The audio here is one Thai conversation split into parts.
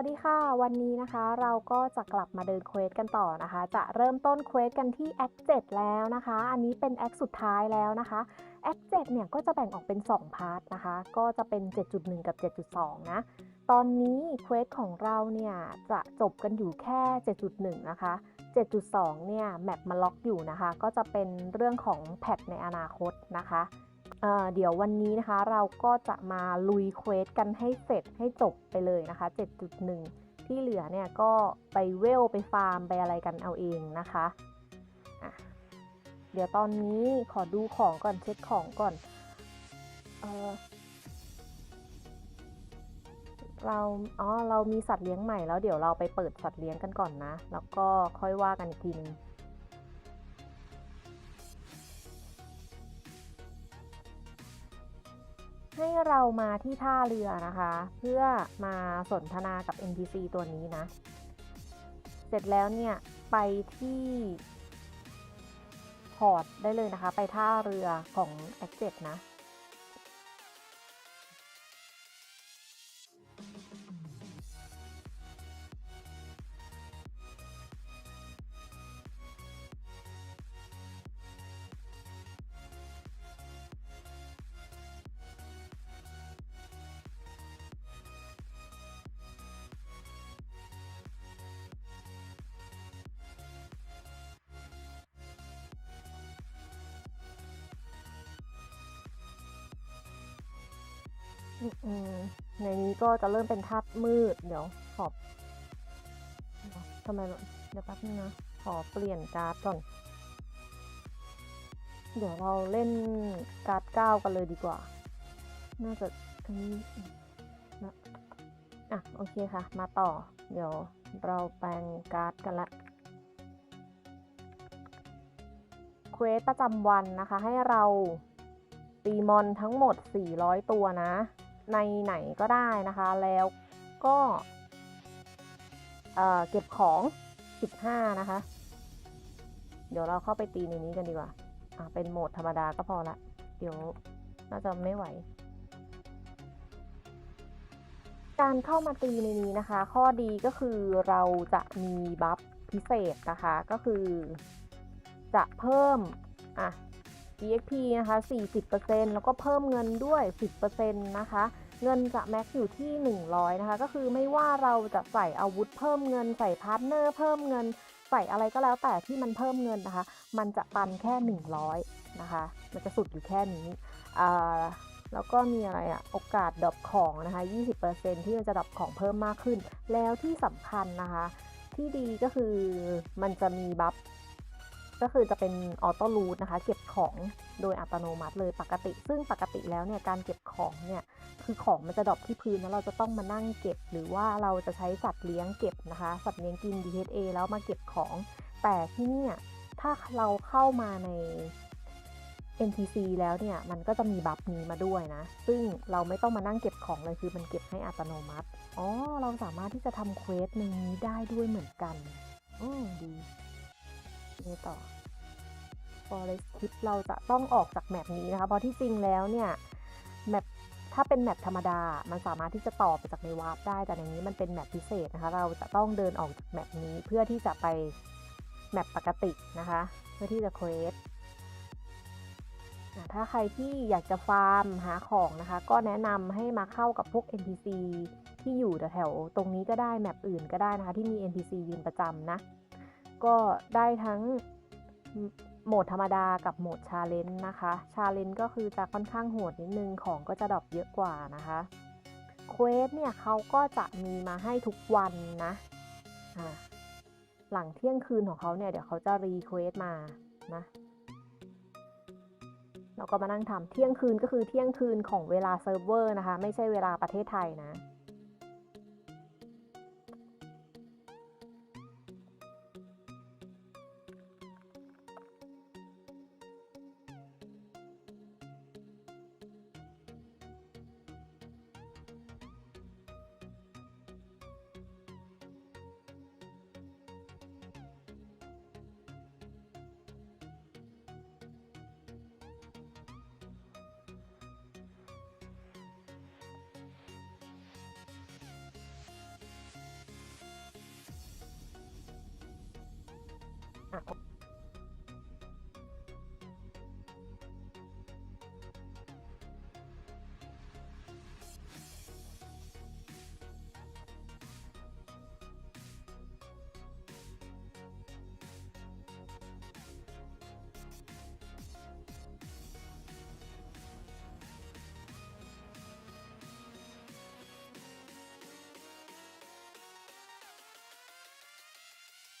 วัสดีค่ะ วันนี้นะคะเราก็จะกลับมาเดินเควสกันต่อนะคะ จะเริ่มต้นเควสกันที่แอค7แล้วนะคะ อันนี้เป็นแอคสุดท้ายแล้วนะคะแอค7เนี่ยก็จะแบ่งออกเป็น 2 พาร์ทนะคะ ก็จะเป็น 7.1 กับ 7.2 นะ ตอนนี้เควสของเราเนี่ยจะจบกันอยู่แค่ 7.1 นะคะ 7.2 เนี่ยแมปมาล็อกอยู่นะคะ ก็จะเป็นเรื่องของแพทในอนาคตนะคะ เดี๋ยววันนี้นะคะเราก็จะมาลุยเควสกันให้เสร็จให้จบไปเลยนะคะ 7.1 ที่เหลือเนี่ยก็ไปเวลไปฟาร์มไปอะไรกันเอาเองนะคะะเดี๋ยวตอนนี้ขอดูของก่อนเช็คของก่อนเออเราอ๋อเรามีสัตว์เลี้ยงใหม่แล้วเดี๋ยวเราไปเปิดสัตว์เลี้ยงกันก่อนนะ แล้วก็ค่อยว่ากันอีกทีนึง ให้เรามาที่ท่าเรือนะคะ เพื่อมาสนทนากับ NPC ตัวนี้นะ เสร็จแล้วเนี่ย ไปที่พอร์ตได้เลยนะคะ ไปท่าเรือของ a c 7นะ ในนี้ก็จะเริ่มเป็นทับมืด เดี๋ยวขอบทำไมเดี๋ยวแป๊บนึงนะ ขอเปลี่ยนการ์ดก่อน เดี๋ยวเราเล่นการ์ดเก้ากันเลยดีกว่า น่าจะอันนี้นะอะ โอเคค่ะ มาต่อ เดี๋ยวเราแปลงการ์ดกันละเควสประจำวันนะคะ ให้เราตีมอนทั้งหมด 400 ตัวนะ ในไหนก็ได้นะคะ แล้วก็เเก็บของ 15 นะคะ เดี๋ยวเราเข้าไปตีในนี้กันดีกว่า อะ เป็นโหมดธรรมดาก็พอละ เดี๋ยวน่าจะไม่ไหว การเข้ามาตีในนี้นะคะ ข้อดีก็คือเราจะมีบัฟพิเศษนะคะ ก็คือจะเพิ่ม อะ EXP นะคะ 40%แล้วก็เพิ่มเงินด้วย 10%นะคะ เงินจะแม็กอยู่ที่ 100 นะคะ ก็คือไม่ว่าเราจะใส่อาวุธเพิ่มเงิน ใส่พาร์ทเนอร์เพิ่มเงิน ใส่อะไรก็แล้วแต่ที่มันเพิ่มเงินนะคะ มันจะตันแค่ 100 นะคะ มันจะสุดอยู่แค่นี้แล้วก็มีอะไรอะโอกาสดรอปของนะคะ 20%ที่มันจะดรอปของเพิ่มมากขึ้น แล้วที่สำคัญนะคะ ที่ดีก็คือมันจะมีบัฟ ก็คือจะเป็นออโต้รูทนะคะ เก็บของโดยอัตโนมัติเลยปกติ ซึ่งปกติแล้วเนี่ยการเก็บของเนี่ยคือของมันจะดรอปที่พื้นแล้วเราจะต้องมานั่งเก็บ หรือว่าเราจะใช้สัตว์เลี้ยงเก็บนะคะ สัตว์เลี้ยงกิน DHA แล้วมาเก็บของ แต่ที่เนี่ยถ้าเราเข้ามาใน NPC แล้วเนี่ยมันก็จะมีบัฟนี้มาด้วยนะ ซึ่งเราไม่ต้องมานั่งเก็บของเลยคือมันเก็บให้อัตโนมัติอ๋อเราสามารถที่จะทำเควสในนี้ได้ด้วยเหมือนกัน อืมดี นี่ต่อ Forest Tip เราจะต้องออกจากแมปนี้นะคะ เพราะที่จริงแล้วเนี่ยแมปถ้าเป็นแมปธรรมดา มันสามารถที่จะต่อไปจากในวาร์ปได้ แต่ในนี้มันเป็นแมปพิเศษนะคะ เราจะต้องเดินออกจากแมปนี้เพื่อที่จะไปแมปปกตินะคะ เพื่อที่จะเควสถ้าใครที่อยากจะฟาร์มหาของนะคะ ก็แนะนำให้มาเข้ากับพวก NPC ที่อยู่แถวๆตรงนี้ก็ได้แมปอื่นก็ได้นะคะ ที่มี NPC ยืนประจำนะ ก็ได้ทั้งโหมดธรรมดากับโหมดชาเลนจ์นะคะ ชาเลนจ์ก็คือจะค่อนข้างโหดนิดนึง ของก็จะดรอปเยอะกว่านะคะเควสเนี่ยเขาก็จะมีมาให้ทุกวันนะะหลังเที่ยงคืนของเขาเนี่ย เดี๋ยวเขาจะรีเควสมานะเราก็มานั่งทำเที่ยงคืนก็คือเที่ยงคืนของเวลาเซิร์ฟเวอร์นะคะ ไม่ใช่เวลาประเทศไทยนะ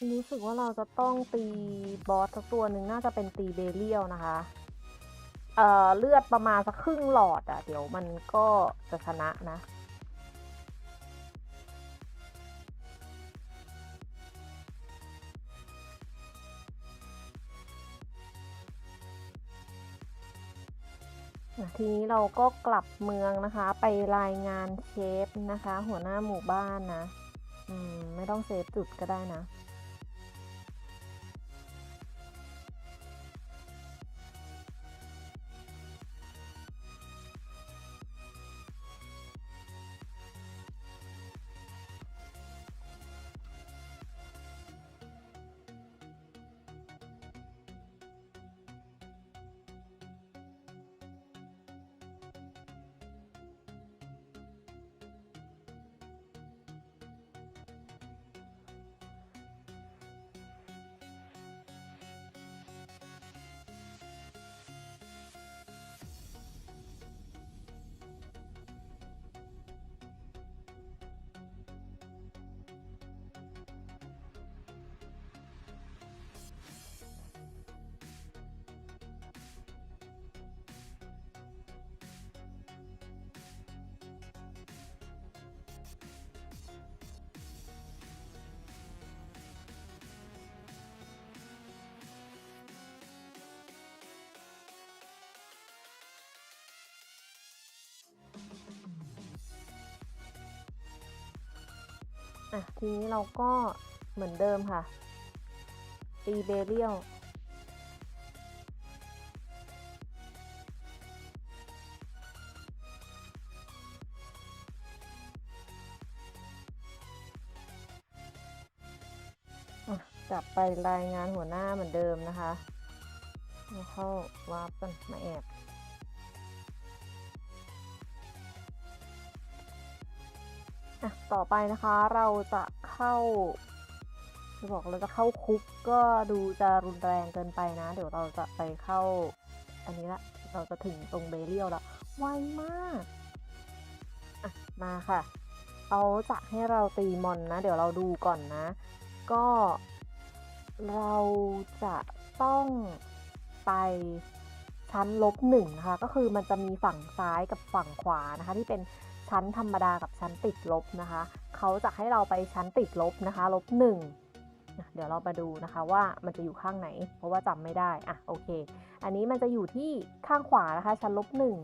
รู้สึกว่าเราจะต้องตีบอสสักตัวหนึ่งน่าจะเป็นตีเบเรียลนะคะ เอ่อ เลือดประมาณสักครึ่งหลอดอะเดี๋ยวมันก็จะชนะนะอะทีนี้เราก็กลับเมืองนะคะ ไปรายงานเชฟนะคะ หัวหน้าหมู่บ้านนะ อืม ไม่ต้องเซฟจุดก็ได้นะ อะทีนี้เราก็เหมือนเดิมค่ะ ตีเบเรียลอะกลับไปรายงานหัวหน้าเหมือนเดิมนะคะแล้วเข้าวาร์ปกันมาแอบ อะต่อไปนะคะเราจะเข้าจะบอกเราจะเข้าคุกก็ดูจะรุนแรงเกินไปนะ เดี๋ยวเราจะไปเข้า อันนี้ละเราจะถึงตรงเบเรียลละไวมากอะมาค่ะเขาจะให้เราตีมอนนะ เดี๋ยวเราดูก่อนนะ ก็เราจะต้องไปชั้นลบหนึ่งนะคะก็คือมันจะมีฝั่งซ้ายกับฝั่งขวานะคะ ที่เป็น ชั้นธรรมดากับชั้นติดลบนะคะ เขาจะให้เราไปชั้นติดลบนะคะ ลบหนึ่งเดี๋ยวเรามาดูนะคะว่ามันจะอยู่ข้างไหน เพราะว่าจำไม่ได้อะโอเค อันนี้มันจะอยู่ที่ข้างขวานะคะ ชั้นลบหนึ่ง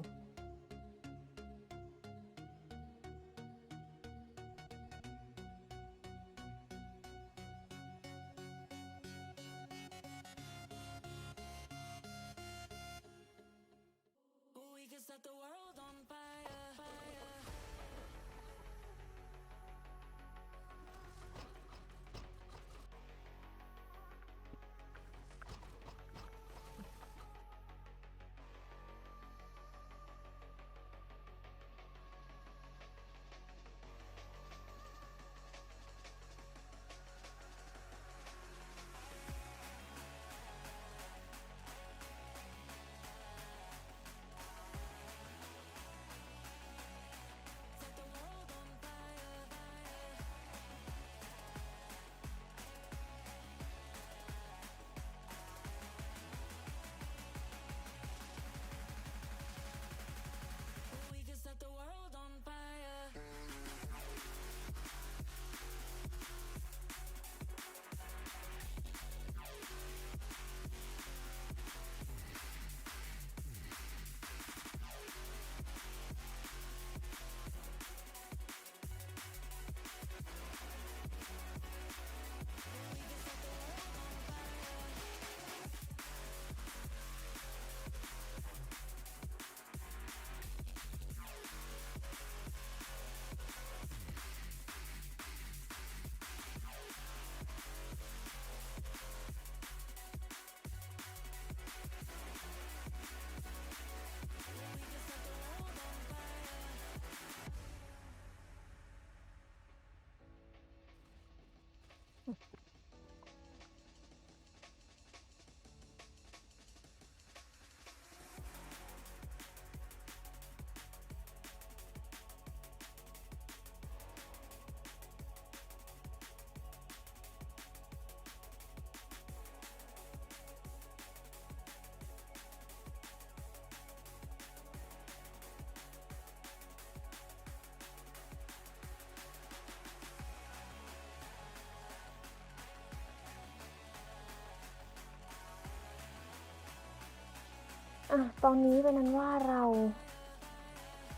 อะ ตอนนี้เป็นนั้นว่าเรา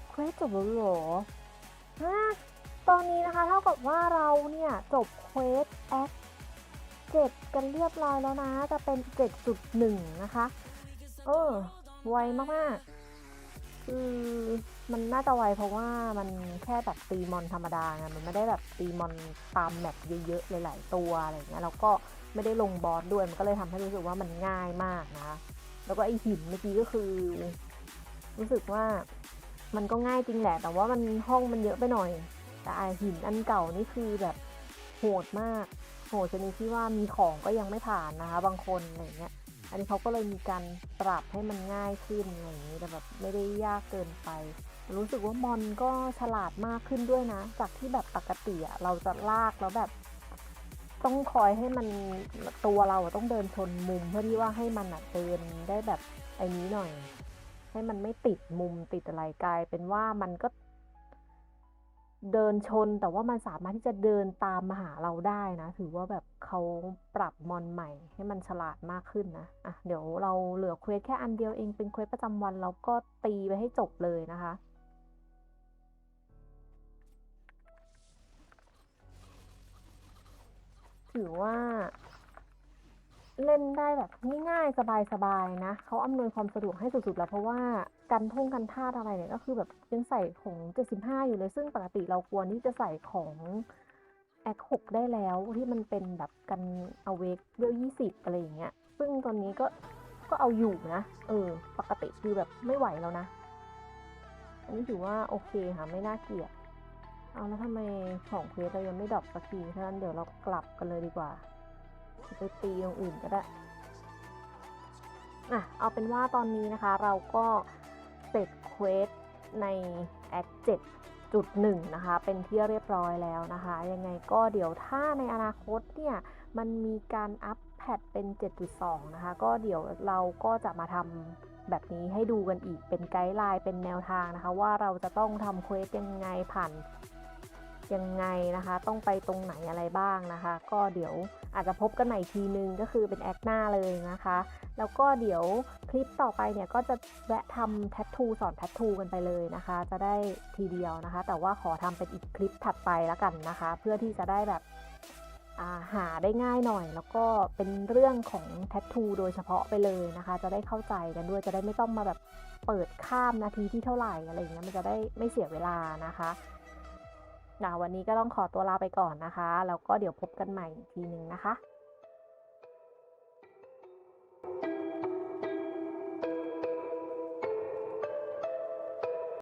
เควสจบแล้วหรอฮะตอนนี้นะคะเท่ากับว่าเราเนี่ย จบเควสแอคเจ็ดกันเรียบร้อยแล้วนะ จะเป็น 7.1 นะคะ เออ ไวมากๆ คือมันน่าจะไวเพราะว่ามันแค่แบบตีมอนธรรมดาไงมันไม่ได้แบบตีมอนตามแมปเยอะๆ หลายๆ ตัวอะไรเงี้ยแล้วก็ไม่ได้ลงบอสด้วยมันก็เลยทำให้รู้สึกว่ามันง่ายมากนะคะ แล้วก็ไอหินเมื่อกี้ก็คือ รู้สึกว่ามันก็ง่ายจริงแหละ แต่ว่ามันห้องมันเยอะไปหน่อย แต่ไอหินอันเก่านี่คือแบบโหดมาก โหดชนิดที่ว่ามีของก็ยังไม่ผ่านนะคะ บางคนอะไรเงี้ย อันนี้เขาก็เลยมีการปรับให้มันง่ายขึ้นอะไรอย่างนี้แต่แบบไม่ได้ยากเกินไป รู้สึกว่ามอนก็ฉลาดมากขึ้นด้วยนะ จากที่แบบปกติอะเราจะลากแล้วแบบ ต้องคอยให้มันตัวเราต้องเดินชนมุมเพื่อที่ว่าให้มันเดินได้แบบไอ้นี้หน่อย ให้มันไม่ติดมุมติดอะไรกลายเป็นว่ามันก็ เดินชนแต่ว่ามันสามารถที่จะเดินตามมาหาเราได้นะ ถือว่าแบบเขาปรับมอนใหม่ ให้มันฉลาดมากขึ้นนะอะเดี๋ยวเราเหลือเควสแค่อันเดียวเองเป็นเควสประจำวันเราก็ตีไปให้จบเลยนะคะ ถือว่า เล่นได้แบบง่ายๆ สบายๆนะเขาอำนวยความสะดวกให้สุดๆแล้วเพราะว่ากันท่งกันท่าอะไรเนี่ยก็คือแบบยังใส่ของ 75 อยู่เลย ซึ่งปกติเราควรที่จะใส่ของแอค6ได้แล้วที่มันเป็นแบบกันเอาเวกเวล20อะไรอย่างเงี้ย ซึ่งตอนนี้ก็ก็เอาอยู่นะ เออ ปกติคือแบบไม่ไหวแล้วนะ อันนี้ถือว่าโอเคค่ะ ไม่น่าเกลียด เอาแล้วทำไมของเควสเรายังไม่ดรอปสักทีฉะนั้นเดี๋ยวเรากลับกันเลยดีกว่า ไปตีอย่างอื่นก็ได้อะเอาเป็นว่าตอนนี้นะคะเราก็เสร็จเควสใน Act 7.1 นะคะ เป็นที่เรียบร้อยแล้วนะคะ ยังไงก็เดี๋ยวถ้าในอนาคตเนี่ย มันมีการอัปแพดเป็น 7.2 นะคะ ก็เดี๋ยวเราก็จะมาทำแบบนี้ให้ดูกันอีกเป็นไกด์ไลน์เป็นแนวทางนะคะ ว่าเราจะต้องทำเควสยังไงผ่าน ยังไงนะคะ ต้องไปตรงไหนอะไรบ้างนะคะ ก็เดี๋ยวอาจจะพบกันใหม่ทีนึงก็คือเป็นแอคหน้าเลยนะคะ แล้วก็เดี๋ยวคลิปต่อไปเนี่ยก็จะแวะทำแท t ทูสอนแท t ทูกันไปเลยนะคะ จะได้ทีเดียวนะคะ แต่ว่าขอทำเป็นอีกคลิปถัดไปแล้วกันนะคะ เพื่อที่จะได้แบบาหาได้ง่ายหน่อย แล้วก็เป็นเรื่องของแท t ทูโดยเฉพาะไปเลยนะคะ จะได้เข้าใจกันด้วยจะได้ไม่ต้องมาแบบเปิดข้ามนาทีที่เท่าไหร่อะไรอย่างเงี้ยมันจะได้ไม่เสียเวลานะคะ นะวันนี้ก็ต้องขอตัวลาไปก่อนนะคะ แล้วก็เดี๋ยวพบกันใหม่อีกทีนึงนะคะ